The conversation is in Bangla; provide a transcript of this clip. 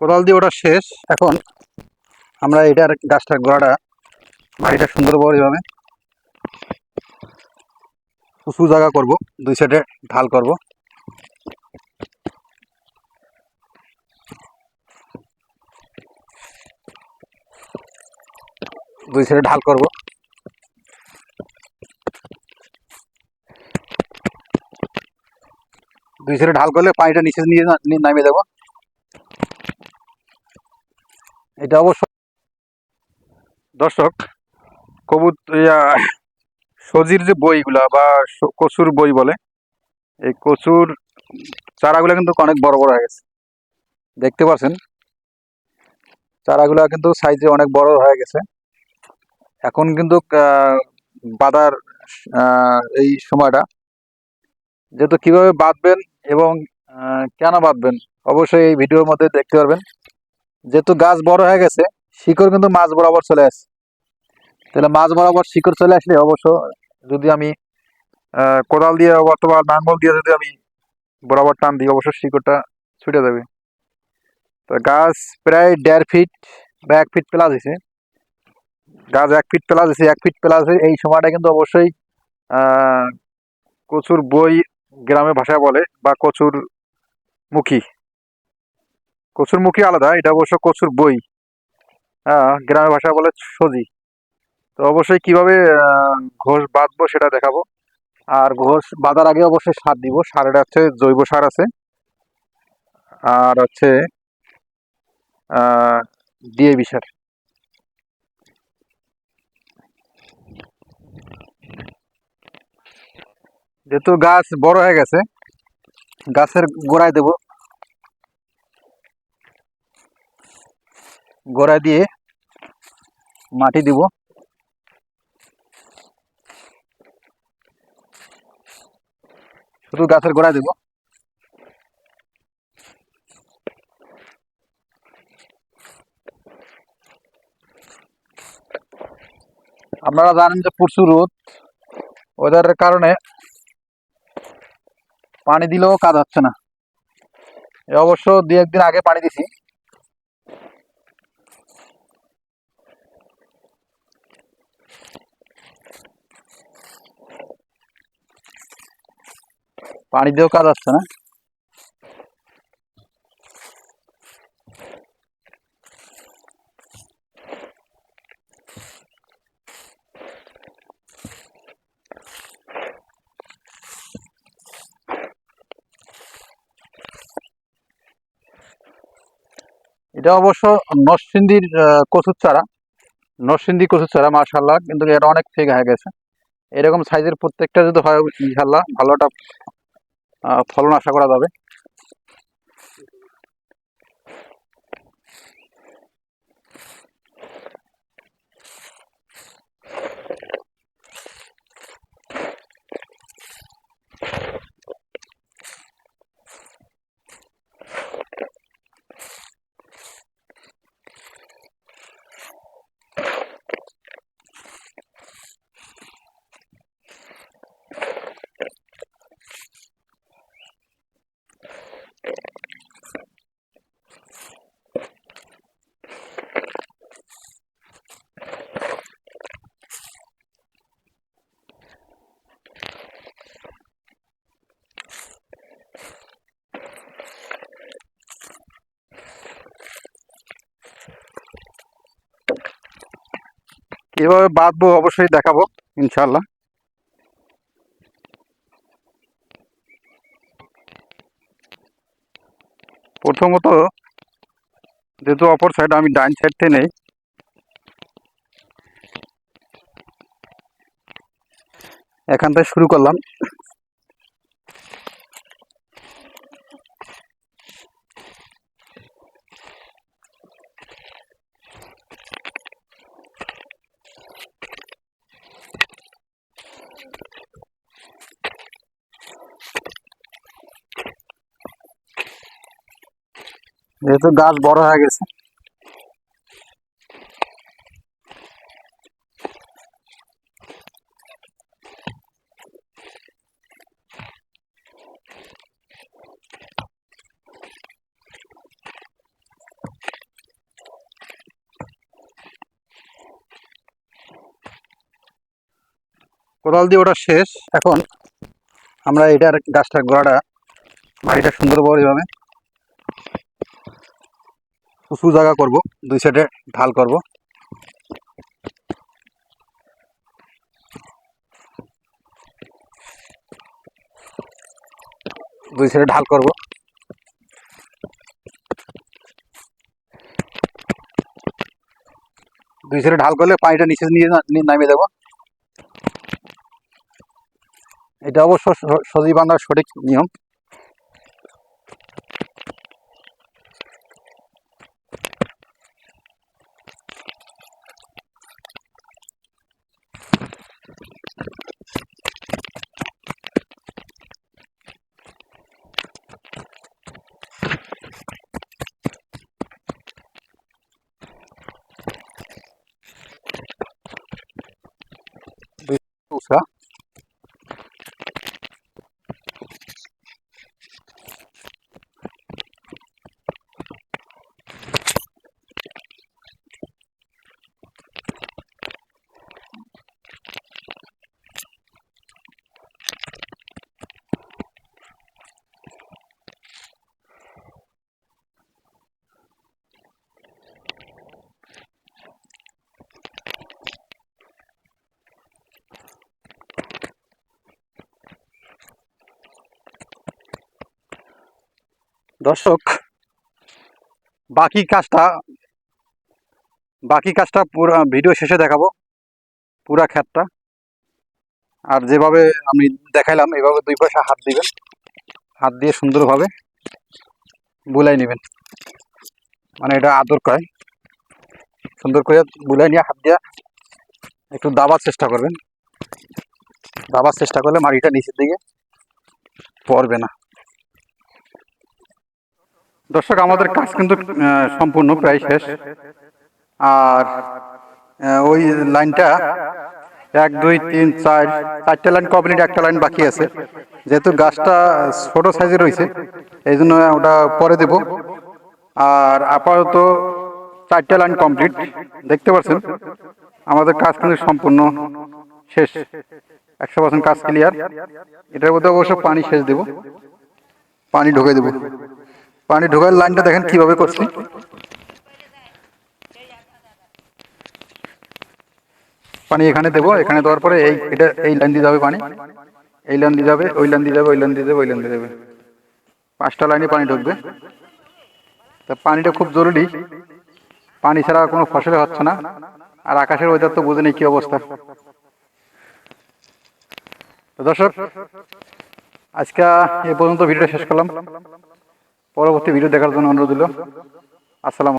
কোদাল দিয়ে ওটা শেষ। এখন আমরা এটার গাছটার গোড়াটা বাড়িটা সুন্দর বড় এইভাবে উঁচু জায়গা করব, দুই সাইডে ঢাল করব। দুই সাইডে ঢাল করব। দুই সাইডে ঢাল করলে পানিটা নিচে নিয়ে নামিয়ে দেবো। এটা অবশ্য দর্শক, কবুত সজির যে বইগুলা বা কচুর বই বলে, এই কচুর চারাগুলো কিন্তু অনেক বড় বড় হয়ে গেছে। দেখতে পাচ্ছেন? চারাগুলা কিন্তু সাইজে অনেক বড় হয়ে গেছে। এখন কিন্তু বাঁধার এই সময়টা, যেহেতু কীভাবে বাঁধবেন এবং কেন বাঁধবেন, অবশ্যই এই ভিডিওর মধ্যে দেখতে পারবেন। যেহেতু গাছ বড় হয়ে গেছে, শিকড় কিন্তু মাছ বরাবর চলে আসে তাহলে মাছ বরাবর শিকড় চলে আসলে অবশ্য যদি আমি কোদাল দিয়ে অথবা নাঙ্গল দিয়ে যদি আমি বরাবর টান দিই, অবশ্য শিকড়টা ছুটে যাবে। তো গাছ প্রায় দেড় ফিট বা এক ফিট প্লাস হয়েছে। গাছ এক ফিট প্লাস হয়েছে, এক ফিট প্লাস এই সময়টা কিন্তু অবশ্যই কচুর বই গ্রামে ভাষায় বলে বা কচুর মুখী। কচুর মুখী আলাদা, এটা অবশ্য কচুর বই। হ্যাঁ গ্রামের ভাষা বলে সজি। তো অবশ্যই কীভাবে ঘোষ বাঁধবো সেটা দেখাবো। আর ঘোষ বাঁধার আগে অবশ্যই সার দিব। সারের হচ্ছে জৈব সার আছে। আর হচ্ছে ডিএবি সার। যেহেতু গাছ বড় হয়ে গেছে, গাছের গোড়ায় দেব। গোড়ায় দিয়ে মাটি দিব। শুধু গাছের গোড়ায় দেব। আপনারা জানেন যে প্রচুর রোদ। ওয়েদারের কারণে পানি দিলেও কাজ হচ্ছে না। অবশ্য দু একদিন আগে পানি দিছি। পানি দিয়েও কাজ হচ্ছে না। এটা অবশ্য নরসিংদীর আহ, কচুর চারা নরসিংদী কচুর চারা মার্শাল্লাহ কিন্তু এটা অনেক ফেক হয়ে গেছে। এরকম সাইজের প্রত্যেকটা যদি হয় ইনশাল্লাহ ভালো একটা আহ, ফলন আশা করা যাবে। কীভাবে বাঁধবো, অবশ্যই দেখাবো ইনশাল্লাহ প্রথমত, যেহেতু অপর সাইড আমি ডাইন সাইড থেকে নেই, এখান থেকে শুরু করলাম। যেহেতু গাছ বড় হয়ে গেছে। কোদাল দিয়ে ওটা শেষ। এখন আমরা এটার গাছটার গোড়াটা, বাড়িটা সুন্দর এইভাবে উঁচু জায়গা করব, দুই সাইডে ঢাল করব। দুই সাইডে ঢাল করব। দুই সাইডে ঢাল করলে পানিটা নিচে নিয়ে নামিয়ে দেবো। এটা অবশ্য স- সজি বান্ধার সঠিক নিয়ম। দর্শক, বাকি কাজটা বাকি কাজটা পুরো ভিডিও শেষে দেখাবো, পুরা ক্ষেতটা আর যেভাবে আমি দেখাইলাম, এভাবে দুই পাশে হাত দিবেন। হাত দিয়ে সুন্দরভাবে বুলাই নেবেন। মানে এটা আদর কয় সুন্দর করে বুলাই নিয়ে হাত দিয়ে একটু দাবার চেষ্টা করবেন। দাবার চেষ্টা করলে মাটিটা নিচের দিকে পড়বে না। দর্শক, আমাদের কাজ কিন্তু সম্পূর্ণ প্রায় শেষ। আর ওই লাইনটা এক, দুই, তিন, চার, চারটে লাইন কমপ্লিট, একটা লাইন বাকি আছে। যেহেতু গাছটা ছোট সাইজে রয়েছে, এই জন্য ওটা পরে দেব। আর আপাতত চারটে লাইন কমপ্লিট, দেখতে পাচ্ছেন? আমাদের কাজ কিন্তু সম্পূর্ণ শেষ। একশো পার্সেন্ট কাজ ক্লিয়ার। এটার মধ্যে অবশ্য পানি শেষ দেব। পানি ঢুকে দেবো। পানি ঢোকার লাইনটা দেখেন কীভাবে করছি। পানি এখানে দেবো, এখানে দেওয়ার পরে এই, এটা এই লাইন দিয়ে যাবে পানি। এই লাইন দিয়ে যাবে, ওই লাইন দিয়ে যাবে, ওই লাইন দিয়ে যাবে, ওই লাইন দিয়ে যাবে। পাঁচটা লাইনে পানি ঢুকবে। তা পানিটা খুব জরুরি। পানি ছাড়া কোনো ফসলে হচ্ছে না। আর আকাশের ওয়েদার তো বুঝে নেই কি অবস্থা। দর্শক, আজকে এ পর্যন্ত ভিডিওটা শেষ করলাম। পরবর্তী ভিডিও দেখার জন্য অনুরোধ দিল আসসালাম